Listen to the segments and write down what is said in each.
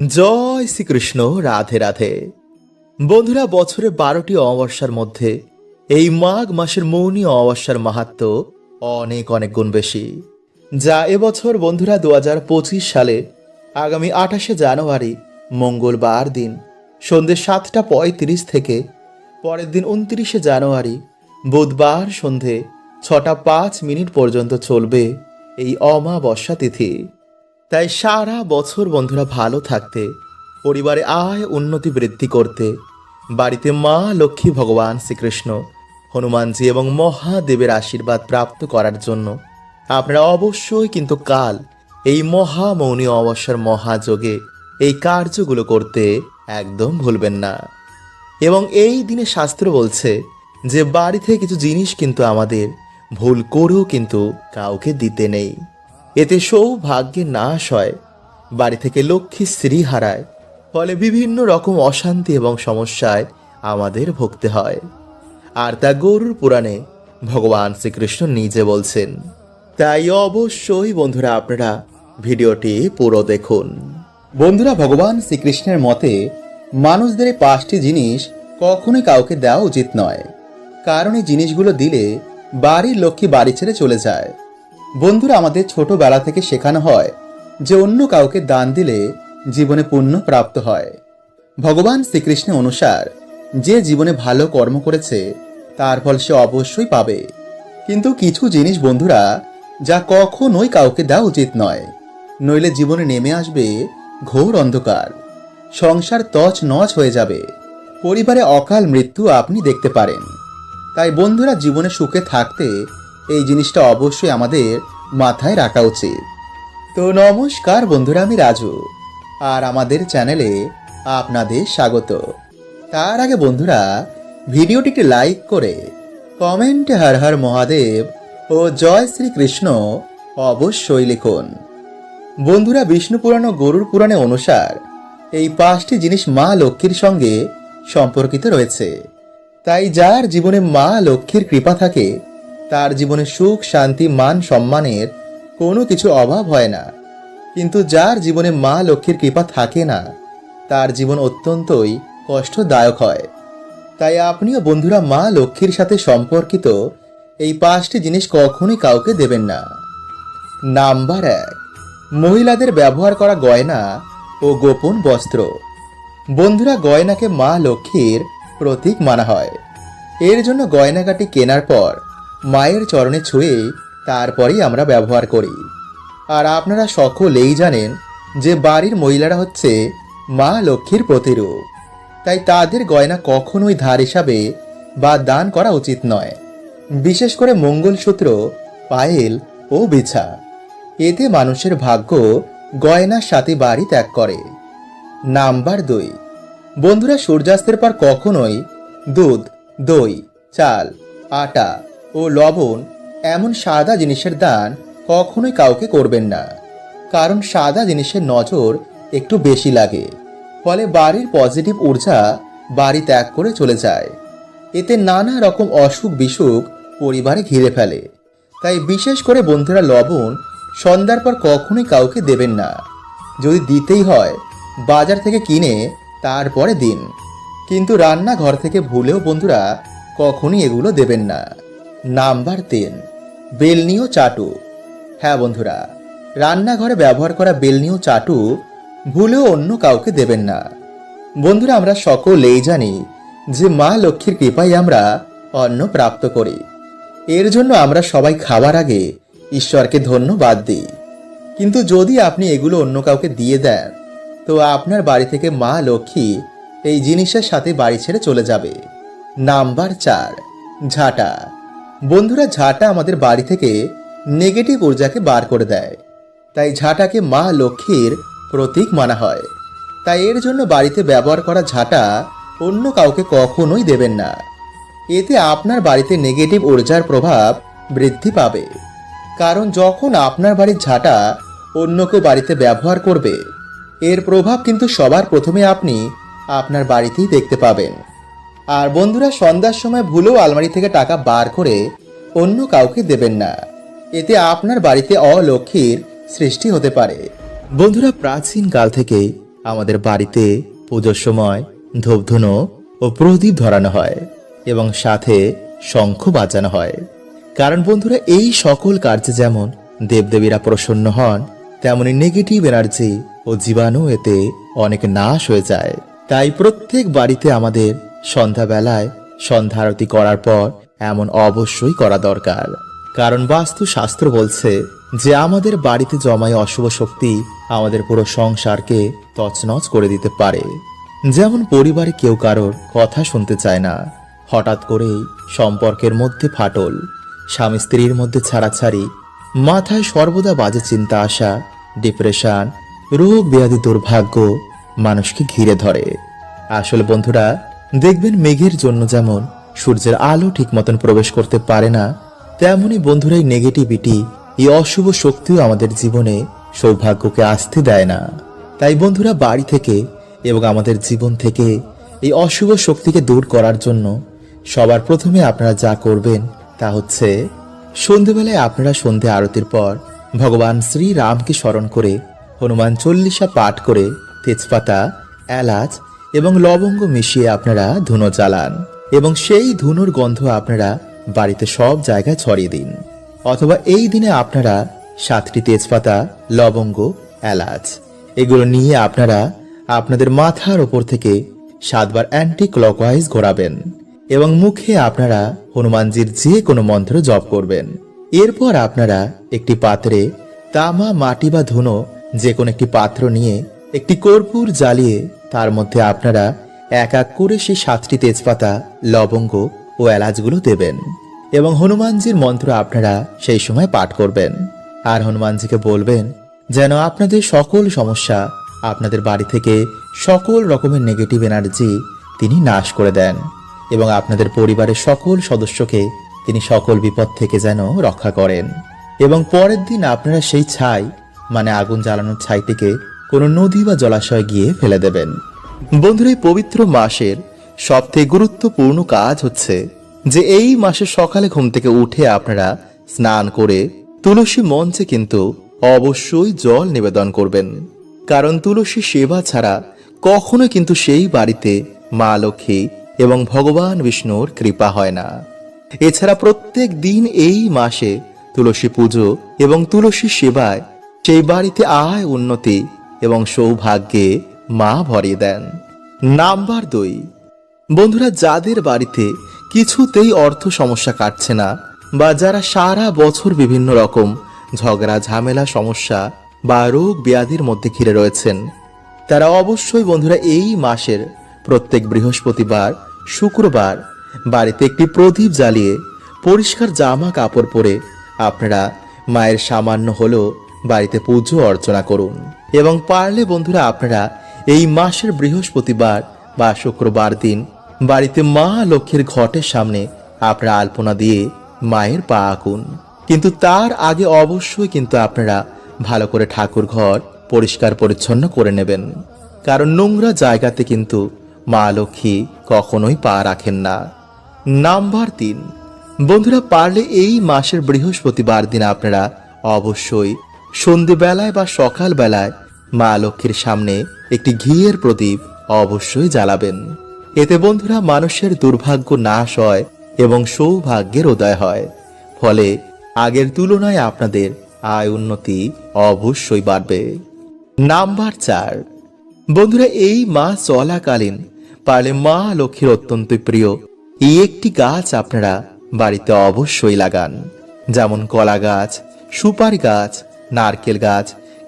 জয় শ্রীকৃষ্ণ, রাধে রাধে। বন্ধুরা, বছরে বারোটি অমাবস্যার মধ্যে এই মাঘ মাসের মৌনী অমাবস্যার মাহাত্ম অনেক অনেক গুণ বেশি। যা এবছর, বন্ধুরা দু হাজার পঁচিশ সালে আগামী আঠাশে জানুয়ারি, মঙ্গলবার দিন, সন্ধ্যে সাতটা পঁয়ত্রিশ থেকে পরের দিন উনত্রিশে জানুয়ারি, বুধবার সন্ধে ছটা পাঁচ মিনিট পর্যন্ত চলবে এই অমাবস্যা তিথি। তাই সারা বছর বন্ধুরা ভালো থাকতে, পরিবারে আয় উন্নতি বৃদ্ধি করতে, বাড়িতে মা লক্ষ্মী ভগবান শ্রীকৃষ্ণ, হনুমানজি এবং মহাদেবের আশীর্বাদ প্রাপ্ত করার জন্য। আপনারা অবশ্যই কিন্তু কাল এই মহামৌনী অবসর মহাযোগে এই কার্যগুলো করতে একদম ভুলবেন না। এবং এই দিনে শাস্ত্র বলছে যে বাড়ি থেকে কিছু জিনিস কিন্তু আমাদের ভুল করেও কিন্তু কাউকে দিতে নেই। এতে সৌভাগ্যের নাশ হয়। বাড়ি থেকে লক্ষ্মী স্ত্রী হারায়। ফলে বিভিন্ন রকম অশান্তি এবং সমস্যায় আমাদের ভুগতে হয়। আর তা গরুর পুরাণে ভগবান শ্রীকৃষ্ণ নিজে বলছেন। তাই অবশ্যই বন্ধুরা আপনারা ভিডিওটি পুরো দেখুন। বন্ধুরা, ভগবান শ্রীকৃষ্ণের মতে মানুষদের পাঁচটি জিনিস কখনোই কাউকে দেওয়া উচিত নয়। কারণ এই জিনিসগুলো দিলে বাড়ির লক্ষ্মী বাড়ি ছেড়ে চলে যায়। বন্ধুরা আমাদের ছোটবেলা থেকে শেখানো হয় যে অন্য কাউকে দান দিলে জীবনে পুণ্য প্রাপ্ত হয়। ভগবান শ্রীকৃষ্ণের অনুসার যে জীবনে ভালো কর্ম করেছে, তার ফল সে অবশ্যই পাবে। কিন্তু কিছু জিনিস বন্ধুরা, যা কখনোই কাউকে দেওয়া উচিত নয়। নইলে জীবনে নেমে আসবে ঘোর অন্ধকার। সংসার তছ নচ হয়ে যাবে। পরিবারে অকাল মৃত্যু আপনি দেখতে পারেন। তাই বন্ধুরা, জীবনে সুখে থাকতে এই জিনিসটা অবশ্যই আমাদের মাথায় রাখা উচিত। তো নমস্কার বন্ধুরা, আমি রাজু, আর আমাদের চ্যানেলে আপনাদের স্বাগত। তার আগে বন্ধুরা ভিডিওটিকে লাইক করে কমেন্টে হর হর মহাদেব ও জয় শ্রীকৃষ্ণ অবশ্যই লিখুন। বন্ধুরা, বিষ্ণু পুরাণ ও গরুর পুরাণে অনুসার এই পাঁচটি জিনিস মা লক্ষ্মীর সঙ্গে সম্পর্কিত রয়েছে। তাই যার জীবনে মা লক্ষ্মীর কৃপা থাকে তার জীবনে সুখ, শান্তি, মান, সম্মানের কোনো কিছু অভাব হয় না। কিন্তু যার জীবনে মা লক্ষ্মীর কৃপা থাকে না, তার জীবন অত্যন্তই কষ্টদায়ক হয়। তাই আপনিও বন্ধুরা মা লক্ষ্মীর সাথে সম্পর্কিত এই পাঁচটি জিনিস কখনোই কাউকে দেবেন না। নাম্বার এক, মহিলাদের ব্যবহার করা গয়না ও গোপন বস্ত্র। বন্ধুরা, গয়নাকে মা লক্ষ্মীর প্রতীক মানা হয়। এর জন্য গয়নাগাটি কেনার পর মায়ের চরণে ছুঁয়ে তারপরেই আমরা ব্যবহার করি। আর আপনারা সকলেই জানেন যে বাড়ির মহিলারা হচ্ছে মা লক্ষ্মীর প্রতিরূপ। তাই তাদের গয়না কখনোই ধার হিসাবে বা দান করা উচিত নয়। বিশেষ করে মঙ্গলসূত্র, পায়েল ও বিছা। এতে মানুষের ভাগ্য গয়নার সাথে বাড়ি ত্যাগ করে। নাম্বার দুই। বন্ধুরা, সূর্যাস্তের পর কখনোই দুধ, দই, চাল, আটা ও লবণ এমন সাদা জিনিসের দান কখনোই কাউকে করবেন না, কারণ সাদা জিনিসের নজর একটু বেশি লাগে, ফলে বাড়ির পজিটিভ ঊর্জা বাড়ি ত্যাগ করে চলে যায়। এতে নানা রকম অসুখ বিসুখ পরিবারে ঘিরে ফেলে। তাই বিশেষ করে বন্ধুরা লবণ সন্ধ্যার পর কখনোই কাউকে দেবেন না। যদি দিতেই হয়, বাজার থেকে কিনে তারপরে দিন। কিন্তু রান্নাঘর থেকে ভুলেও বন্ধুরা কখনই এগুলো দেবেন না। নাম্বার তিন বেলনিও চাটু। হ্যাঁ বন্ধুরা, রান্নাঘরে ব্যবহার করা বেলনিও চাটু ভুলেও অন্য কাউকে দেবেন না। বন্ধুরা, আমরা সকলেই জানি যে মা লক্ষ্মীর কৃপায় আমরা অন্ন প্রাপ্ত করি। এর জন্য আমরা সবাই খাবার আগে ঈশ্বরকে ধন্যবাদ দিই। কিন্তু যদি আপনি এগুলো অন্য কাউকে দিয়ে দেন, তো আপনার বাড়ি থেকে মা লক্ষ্মী এই জিনিসের সাথে বাড়ি ছেড়ে চলে যাবে। নাম্বার চার, ঝাঁটা। বন্ধুরা ঝাঁটা আমাদের বাড়ি থেকে নেগেটিভ ঊর্জাকে বার করে দেয়। তাই ঝাঁটাকে মা লক্ষ্মীর প্রতীক মানা হয়। তাই এর জন্য বাড়িতে ব্যবহার করা ঝাঁটা অন্য কাউকে কখনোই দেবেন না। এতে আপনার বাড়িতে নেগেটিভ ঊর্জার প্রভাব বৃদ্ধি পাবে। কারণ যখন আপনার বাড়ির ঝাঁটা অন্য কেউ বাড়িতে ব্যবহার করবে, এর প্রভাব কিন্তু সবার প্রথমে আপনি আপনার বাড়িতেই দেখতে পাবেন। আর বন্ধুরা সন্ধ্যার সময় ভুলেও আলমারি থেকে টাকা বার করে অন্য কাউকে দেবেন না। এতে আপনার বাড়িতে অলক্ষীর সৃষ্টি হতে পারে। বন্ধুরা প্রাচীন কাল থেকে আমাদের বাড়িতে পুজোর সময় ধূপধুনো ও প্রদীপ ধরানো হয় এবং সাথে শঙ্খ বাজানো হয়। কারণ বন্ধুরা এই সকল কার্যে যেমন দেবদেবীরা প্রসন্ন হন, তেমনি নেগেটিভ এনার্জি ও জীবাণু এতে অনেক নাশ হয়ে যায়। তাই প্রত্যেক বাড়িতে আমাদের সন্ধ্যাবেলায় সন্ধ্যা আরতি করার পর এমন অবশ্যই করা দরকার। কারণ বাস্তু শাস্ত্র বলছে যে আমাদের বাড়িতে জমায় অশুভ শক্তি আমাদের পুরো সংসারকে তছনছ করে দিতে পারে। যেমন পরিবারে কেউ কারোর কথা শুনতে চায় না। হঠাৎ করেই সম্পর্কের মধ্যে ফাটল। স্বামী স্ত্রীর মধ্যে ছাড়াছাড়ি। মাথায় সর্বদা বাজে চিন্তা আসা, ডিপ্রেশন, রোগ ব্যাধি দুর্ভাগ্য মানুষকে ঘিরে ধরে। আসলে বন্ধুরা দেখবেন মেঘের জন্য যেমন সূর্যের আলো ঠিক মতন প্রবেশ করতে পারে না তেমনই বন্ধুরা, এই নেগেটিভিটি এই অশুভ শক্তিও আমাদের জীবনে সৌভাগ্যকে আসতে দেয় না। তাই বন্ধুরা, বাড়ি থেকে এবং আমাদের জীবন থেকে এই অশুভ শক্তিকে দূর করার জন্য সবার প্রথমে আপনারা যা করবেন তা হচ্ছে, সন্ধেবেলায় আপনারা সন্ধে আরতির পর ভগবান শ্রী রামকে স্মরণ করে হনুমান চল্লিশা পাঠ করে তেজপাতা, এলাচ এবং লবঙ্গ মিশিয়ে আপনারা ধুনো জ্বালান এবং সেই ধুনোর গন্ধ আপনারা বাড়িতে সব জায়গায় ছড়িয়ে দিন। অথবা এই দিনে আপনারা সাতটি তেজপাতা, লবঙ্গ, এলাচ, এগুলো নিয়ে আপনারা আপনাদের মাথার ওপর থেকে সাতবার অ্যান্টি ক্লকওয়াইজ ঘোরাবেন এবং মুখে আপনারা হনুমানজির যে কোনো মন্ত্র জপ করবেন। এরপর আপনারা একটি পাত্রে তামা, মাটি বা ধুনো, যে কোনো একটি পাত্র নিয়ে একটি কর্পূর জ্বালিয়ে তার মধ্যে আপনারা এক এক করে সেই সাতটি তেজপাতা, লবঙ্গ ও এলাচগুলো দেবেন। এবং হনুমানজির মন্ত্র আপনারা সেই সময় পাঠ করবেন। আর হনুমানজিকে বলবেন, যেন আপনাদের সকল সমস্যা আপনাদের বাড়ি থেকে সকল রকমের নেগেটিভ এনার্জি তিনি নাশ করে দেন এবং আপনাদের পরিবারের সকল সদস্যকে তিনি সকল বিপদ থেকে যেন রক্ষা করেন। এবং পরের দিন আপনারা সেই ছাই মানে আগুন জ্বালানোর ছাইটিকে কোনো নদী বা জলাশয়ে গিয়ে ফেলে দেবেন। বন্ধুরা, এই পবিত্র মাসের সবথেকে গুরুত্বপূর্ণ কাজ হচ্ছে যে এই মাসে সকালে ঘুম থেকে উঠে আপনারা স্নান করে তুলসী মঞ্চে কিন্তু অবশ্যই জল নিবেদন করবেন। কারণ তুলসী সেবা ছাড়া কখনো কিন্তু সেই বাড়িতে মা লক্ষ্মী এবং ভগবান বিষ্ণুর কৃপা হয় না। এছাড়া প্রত্যেক দিন এই মাসে তুলসী পুজো এবং তুলসী সেবায় সেই বাড়িতে আয় উন্নতি এবং সৌভাগ্যে মা ভরিয়ে দেন। নাম্বার দুই। বন্ধুরা, যাদের বাড়িতে কিছুতেই অর্থ সমস্যা কাটছে না বা যারা সারা বছর বিভিন্ন রকম ঝগড়া, ঝামেলা, সমস্যা বা রোগ ব্যাধির মধ্যে ঘিরে রয়েছেন, তারা অবশ্যই বন্ধুরা এই মাসের প্রত্যেক বৃহস্পতিবার, শুক্রবার বাড়িতে একটি প্রদীপ জ্বালিয়ে পরিষ্কার জামা কাপড় পরে আপনারা মায়ের সামান্য হলেও বাড়িতে পুজো অর্চনা করুন। এবং পারলে বন্ধুরা আপনারা এই মাসের বৃহস্পতিবার বা শুক্রবার দিন বাড়িতে মা লক্ষ্মীর ঘটের সামনে আপনারা আলপনা দিয়ে মায়ের পা আঁকুন। কিন্তু তার আগে অবশ্যই কিন্তু আপনারা ভালো করে ঠাকুর ঘর পরিষ্কার পরিচ্ছন্ন করে নেবেন। কারণ নোংরা জায়গাতে কিন্তু মা লক্ষ্মী কখনোই পা রাখেন না। নাম্বার তিন, বন্ধুরা পারলে এই মাসের বৃহস্পতিবার দিন আপনারা অবশ্যই সন্ধেবেলায় বা সকাল বেলায় মা লক্ষ্মীর সামনে একটি ঘিয়ের প্রদীপ অবশ্যই জ্বালাবেন। এতে বন্ধুরা মানুষের দুর্ভাগ্য নাশ হয় এবং সৌভাগ্যের উদয় হয়। ফলে আগের তুলনায় আপনাদের আয় উন্নতি অবশ্যই বাড়বে। নাম্বার চার। বন্ধুরা, এই মা চলাকালীন পারলে মা লক্ষ্মীর অত্যন্ত প্রিয়। এই একটি গাছ আপনারা বাড়িতে অবশ্যই লাগান। যেমন কলা গাছ, সুপারি গাছ, নারকেল গাছ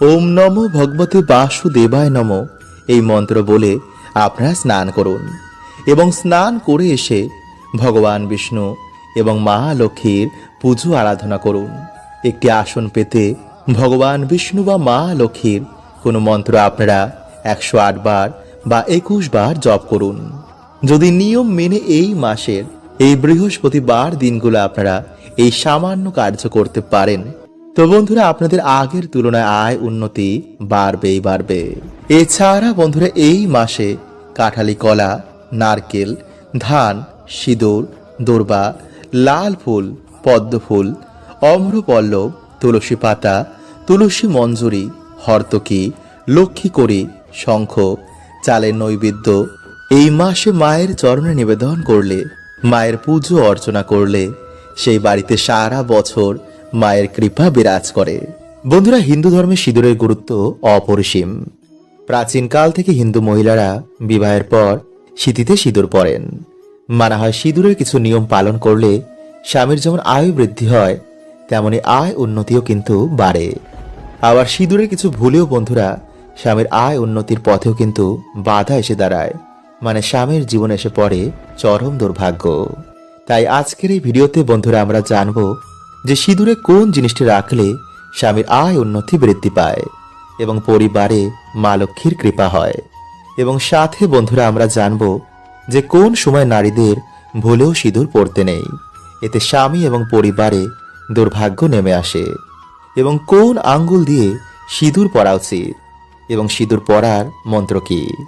ওম নমো ভগবতে বাসুদেবায় নম। এই মন্ত্র বলে আপনারা স্নান করুন এবং স্নান করে এসে ভগবান বিষ্ণু এবং মা লক্ষ্মীর পুজো আরাধনা করুন। একটি আসন পেতে ভগবান বিষ্ণু বা মা লক্ষ্মীর কোনো মন্ত্র আপনারা একশো বার বা একুশ বার জপ করুন। যদি নিয়ম মেনে এই মাসের, এই বৃহস্পতিবার দিনগুলো আপনারা এই সামান্য কার্য করতে পারেন তো বন্ধুরা, আপনাদের আগের তুলনায় আয় উন্নতি বাড়বেই বাড়বে। এছাড়া বন্ধুরা, এই মাসে কাঁঠালি কলা, নারকেল, ধান, সিঁদুর, দোরবা, লাল ফুল, পদ্ম ফুল, অম্রপল্লব, তুলসী পাতা, তুলসী মঞ্জুরি, হর্তকি লক্ষ্মী করি শঙ্খ, চালের নৈবেদ্য, এই মাসে মায়ের চরণে নিবেদন করলে, মায়ের পুজো অর্চনা করলে, সেই বাড়িতে সারা বছর মায়ের কৃপা বিরাজ করে। বন্ধুরা, হিন্দু ধর্মে সিঁদুরের গুরুত্ব অপরিসীম। প্রাচীনকাল থেকে হিন্দু মহিলারা বিবাহের পর শীতিতে সিঁদুর পরেন। মানা হয় সিঁদুরের কিছু নিয়ম পালন করলে স্বামীর যেমন আয়ু বৃদ্ধি হয়, তেমনি আয় উন্নতিও কিন্তু বাড়ে। আবার সিঁদুরের কিছু ভুলেও বন্ধুরা, স্বামীর আয় উন্নতির পথেও কিন্তু বাধা এসে দাঁড়ায়। মানে স্বামীর জীবন এসে পড়ে চরম দুর্ভাগ্য। তাই আজকের এই ভিডিওতে বন্ধুরা আমরা জানব যে সিঁদুরে কোন জিনিসটি রাখলে স্বামীর আয় উন্নতি বৃদ্ধি পায় এবং পরিবারে মা লক্ষ্মীর কৃপা হয়। এবং সাথে বন্ধুরা, আমরা জানব যে কোন সময় নারীদের ভুলেও সিঁদুর পড়তে নেই। এতে স্বামী এবং পরিবারে দুর্ভাগ্য নেমে আসে। এবং কোন আঙ্গুল দিয়ে সিঁদুর পরা উচিত? এবং সিঁদুর পরার মন্ত্র কি?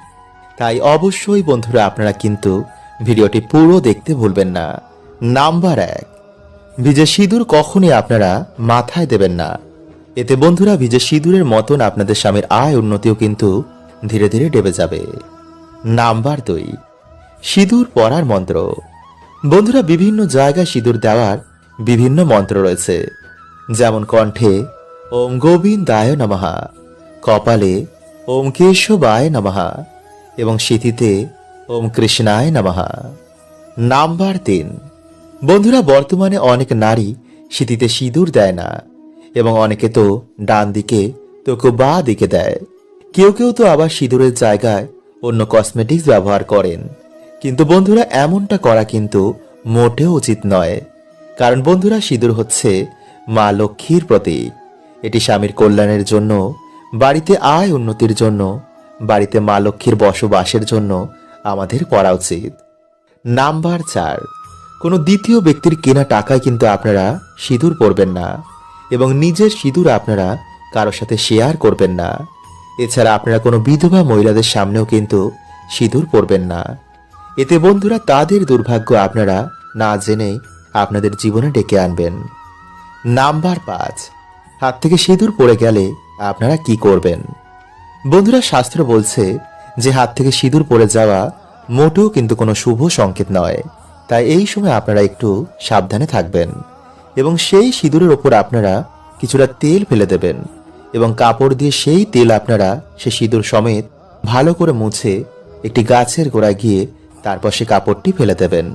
তাই অবশ্যই বন্ধুরা, আপনারা কিন্তু ভিডিওটি পুরো দেখতে ভুলবেন না। নাম্বার এক। ভিজে সিঁদুর কখনই আপনারা মাথায় দেবেন না। এতে বন্ধুরা, ভিজে সিঁদুরের মতন আপনাদের স্বামীর আয় উন্নতিও কিন্তু ধীরে ধীরে ডেবে যাবে। নাম্বার দুই, সিঁদুর পরার মন্ত্র। বন্ধুরা, বিভিন্ন জায়গায় সিঁদুর দেওয়ার বিভিন্ন মন্ত্র রয়েছে। যেমন কণ্ঠে, ওম গোবিন্দায় নমহা কপালে, ওম কেশবায় নমহা এবং সিথিতে, ওম কৃষ্ণায় নমহা নাম্বার তিন বন্ধুরা, বর্তমানে অনেক নারী সিথিতে সিঁদুর দেয় না এবং অনেকে তো ডান দিকে, তো কেউ বা দিকে দেয়। কেউ কেউ তো আবার সিঁদুরের জায়গায় অন্য কসমেটিক্স ব্যবহার করেন। কিন্তু বন্ধুরা, এমনটা করা কিন্তু মোটেও উচিত নয়। কারণ বন্ধুরা, সিঁদুর হচ্ছে মা লক্ষ্মীর প্রতীক। এটি স্বামীর কল্যাণের জন্য, বাড়িতে আয় উন্নতির জন্য, বাড়িতে মা লক্ষ্মীর বসবাসের জন্য আমাদের করা উচিত। নাম্বার চার কোনো দ্বিতীয় ব্যক্তির কেনা টাকায় কিন্তু আপনারা সিঁদুর পরবেন না এবং নিজের সিঁদুর আপনারা কারোর সাথে শেয়ার করবেন না। এছাড়া আপনারা কোনো বিধবা মহিলাদের সামনেও কিন্তু সিঁদুর পরবেন না। এতে বন্ধুরা তাদের দুর্ভাগ্য আপনারা না জেনেই আপনাদের জীবনে ডেকে আনবেন। নাম্বার পাঁচ, হাত থেকে সিঁদুর পড়ে গেলে আপনারা কি করবেন? বন্ধুরা শাস্ত্র বলছে যে হাত থেকে সিঁদুর পড়ে যাওয়া মোটেও কিন্তু কোনো শুভ সংকেত নয়। তাই এই সময় আপনারা একটু সাবধানে থাকবেন এবং সেই সিঁদুরের ওপর আপনারা কিছুটা তেল ফেলে দেবেন এবং কাপড় দিয়ে সেই তেল আপনারা সে সিঁদুর সমেত ভালো করে মুছে একটি গাছের গোড়ায় গিয়ে তারপর সে কাপড়টি ফেলে দেবেন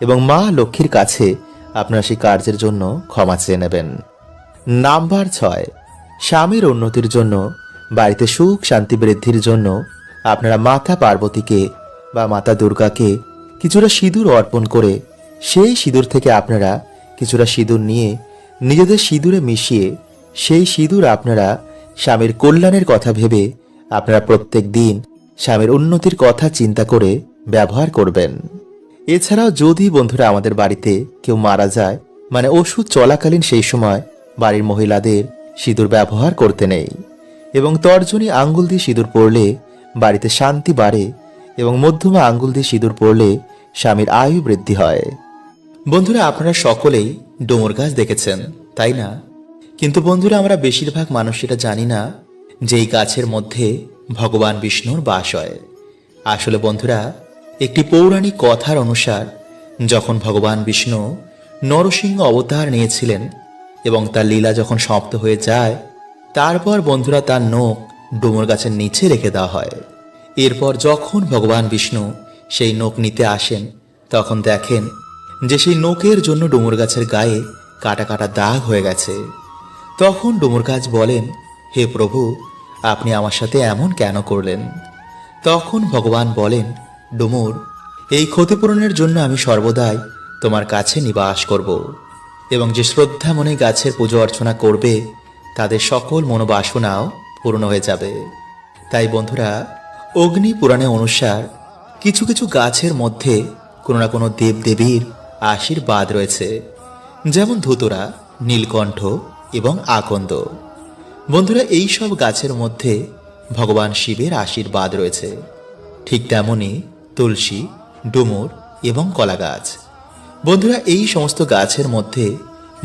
এবং মা লক্ষ্মীর কাছে আপনারা সেই কার্যের জন্য ক্ষমা চেয়ে নেবেন। নাম্বার ছয়, স্বামীর উন্নতির জন্য, বাড়িতে সুখ শান্তি বৃদ্ধির জন্য আপনারা মাতা পার্বতীকে বা মাতা দুর্গাকে কিছুটা সিঁদুর অর্পণ করে, সেই সিঁদুর থেকে আপনারা কিছুটা সিঁদুর নিয়ে নিজেদের সিঁদুরে মিশিয়ে, সেই সিঁদুর আপনারা স্বামীর কল্যাণের কথা ভেবে আপনারা প্রত্যেক দিন স্বামীর উন্নতির কথা চিন্তা করে ব্যবহার করবেন। এছাড়াও যদি বন্ধুরা আমাদের বাড়িতে কেউ মারা যায় মানে ওষুধ চলাকালীন সেই সময় বাড়ির মহিলাদের সিঁদুর ব্যবহার করতে নেই এবং তর্জনী আঙ্গুল দিয়ে সিঁদুর পরলে বাড়িতে শান্তি বাড়ে এবং মধ্যমা আঙ্গুল দিয়ে সিঁদুর পড়লে স্বামীর আয়ু বৃদ্ধি হয়। বন্ধুরা, আপনারা সকলেই ডোমর গাছ দেখেছেন, তাই না? কিন্তু বন্ধুরা, আমরা বেশিরভাগ মানুষ এটা জানি না যে এই গাছের মধ্যে ভগবান বিষ্ণুর বাস হয়। আসলে বন্ধুরা, একটি পৌরাণিক কথার অনুসার যখন ভগবান বিষ্ণু নরসিংহ অবতার নিয়েছিলেন এবং তার লীলা যখন সমাপ্ত হয়ে যায়, তারপর বন্ধুরা তার নখ ডুমুর গাছের নিচে রেখে দেওয়া হয়। এরপর যখন ভগবান বিষ্ণু সেই নখ নিতে আসেন, তখন দেখেন যে সেই নখের জন্য ডুমুর গাছের গায়ে কাটা কাটা দাগ হয়ে গেছে। তখন ডুমুর গাছ বলেন, হে প্রভু, আপনি আমার সাথে এমন কেন করলেন? তখন ভগবান বলেন, ডুমুর, এই ক্ষতিপূরণের জন্য আমি সর্বদাই তোমার কাছে নিবাস করব এবং যে শ্রদ্ধা মনে গাছের পুজো অর্চনা করবে, তাদের সকল মনোবাসনাও পূর্ণ হয়ে যাবে। তাই বন্ধুরা অগ্নি পুরাণে অনুসার কিছু কিছু গাছের মধ্যে কোনো না কোনো দেবদেবীর আশীর্বাদ রয়েছে, যেমন ধুতরা, নীলকণ্ঠ এবং আকন্দ। বন্ধুরা, এই সব গাছের মধ্যে ভগবান শিবের আশীর্বাদ রয়েছে। ঠিক তেমনি তুলসী, ডুমুর এবং কলা গাছ বন্ধুরা, এই সমস্ত গাছের মধ্যে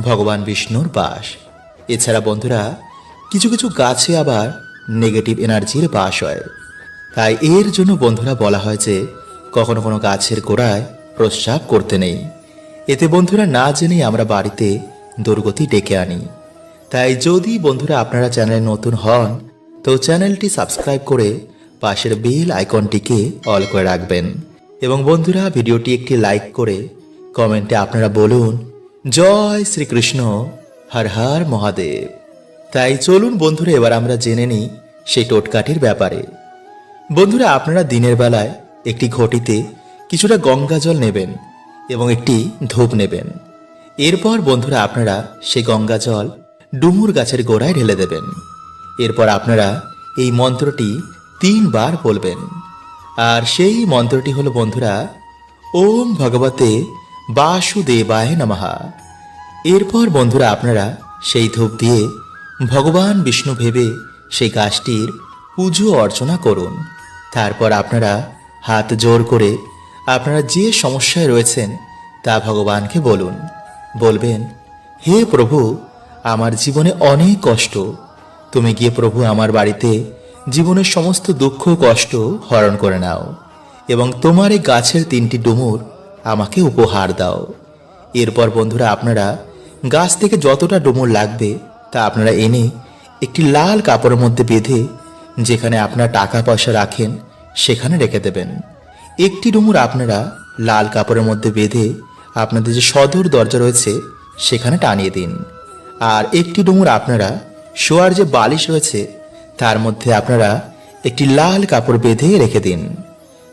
ভগবান বিষ্ণুর বাস। এছাড়া বন্ধুরা, কিছু কিছু গাছে আবার নেগেটিভ এনার্জির বাস হয়। তাই এর জন্য বন্ধুরা বলা হয় যে, কখনো কোনো গাছের গোড়ায় প্রস্রাব করতে নেই। এতে বন্ধুরা না জেনেই আমরা বাড়িতে দুর্গতি ডেকে আনি। তাই যদি বন্ধুরা আপনারা চ্যানেলে নতুন হন, তো চ্যানেলটি সাবস্ক্রাইব করে পাশের বেল আইকনটিকে অল করে রাখবেন। এবং বন্ধুরা ভিডিওটি একটি লাইক করে কমেন্টে আপনারা বলুন, জয় শ্রীকৃষ্ণ, হর হর মহাদেব। তাই চলুন বন্ধুরা, এবার আমরা জেনে নিই সেই টোটকাটির ব্যাপারে। বন্ধুরা, আপনারা দিনের বেলায় একটি ঘটিতে কিছুটা গঙ্গা জল নেবেন এবং একটি ধূপ নেবেন। এরপর বন্ধুরা, আপনারা সেই গঙ্গা জল ডুমুর গাছের গোড়ায় ঢেলে দেবেন। এরপর আপনারা এই মন্ত্রটি তিনবার বলবেন। আর সেই মন্ত্রটি হলো, বন্ধুরা, ওম ভগবতে বাসুদেবায় নমহা এরপর বন্ধুরা, আপনারা সেই ধূপ দিয়ে ভগবান বিষ্ণু ভেবে সেই গাছটির পুজো অর্চনা করুন। তারপর আপনারা হাত জোর করে আপনারা যে সমস্যায় রয়েছেন তা ভগবানকে বলুন। বলবেন, হে প্রভু, আমার জীবনে অনেক কষ্ট। তুমি গিয়ে প্রভু আমার বাড়িতে জীবনের সমস্ত দুঃখ কষ্ট হরণ করে নাও এবং তোমার এই গাছের তিনটি ডুমুর আমাকে উপহার দাও। এরপর বন্ধুরা, আপনারা গাছ থেকে যতটা ডুমুর লাগবে তা আপনারা এনে একটি লাল কাপড়ের মধ্যে বেঁধে যেখানে আপনারা টাকা পয়সা রাখেন, সেখানে রেখে দেবেন। একটি ডুমুর আপনারা লাল কাপড়ের মধ্যে বেঁধে আপনাদের যে সদর দরজা রয়েছে, সেখানে টানিয়ে দিন। আর একটি ডুমুর আপনারা শোয়ার যে বালিশ রয়েছে, তার মধ্যে আপনারা একটি লাল কাপড় বেঁধে রেখে দিন।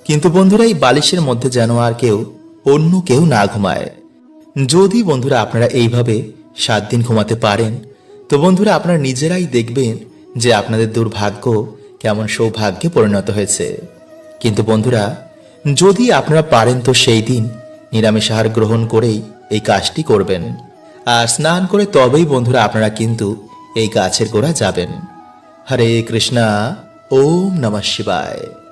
কিন্তু বন্ধুরা, এই বালিশের মধ্যে যেন আর কেউ, অন্য কেউ না ঘুমায়। যদি বন্ধুরা আপনারা এইভাবে সাত দিন ঘুমাতে পারেন, তো বন্ধুরা আপনারা নিজেরাই দেখবেন যে আপনাদের দুর্ভাগ্য কেমন সৌভাগ্যে পরিণত হয়েছে। কিন্তু বন্ধুরা, যদি আপনারা পারেন তো সেই দিন নিরামিষ আহার গ্রহণ করেই এই কাজটি করবেন। আর স্নান করে তবেই বন্ধুরা আপনারা কিন্তু এই গাছের গোড়া যাবেন। হরে কৃষ্ণা, ওম নমঃ শিবায়।